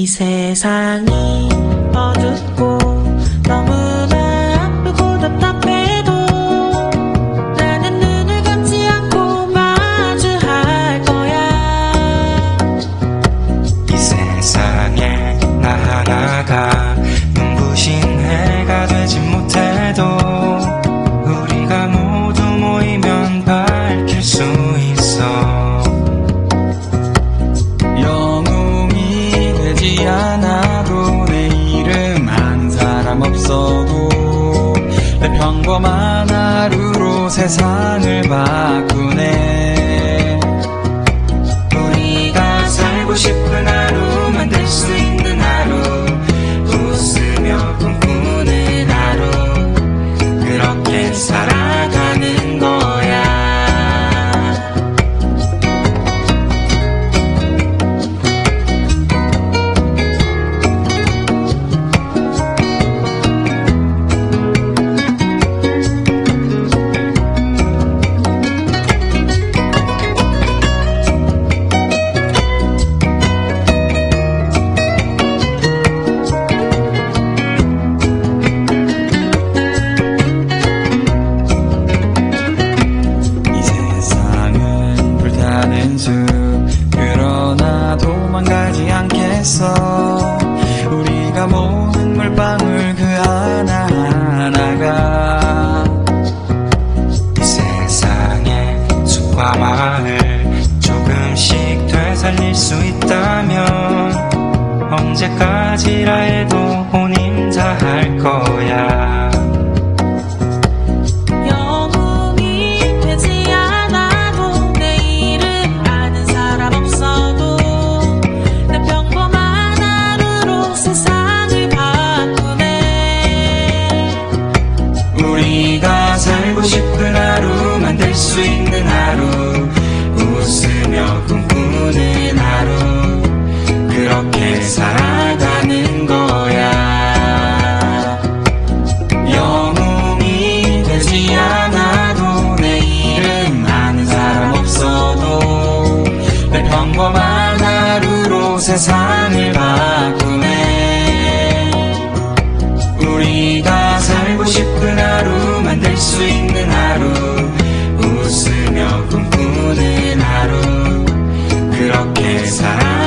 이 세상이 어둡고 없어도 내 평범한 하루로 세상을 바꾸네 않겠어 우리가 모은 물방울 그 하나하나가 이 세상에 숲과 마을 조금씩 되살릴 수 있다면 언제까지라 해도 혼인자 할 거야 살고 싶은 하루 만들 수 있는 하루. 웃으며 꿈꾸는 하루. 그렇게 살아가는 거야. 영웅이 되지 않아도 내 이름 아는 사람 없어도 내 평범한 하루로 세상 하루 웃으며 꿈꾸는 하루. 그렇게 살아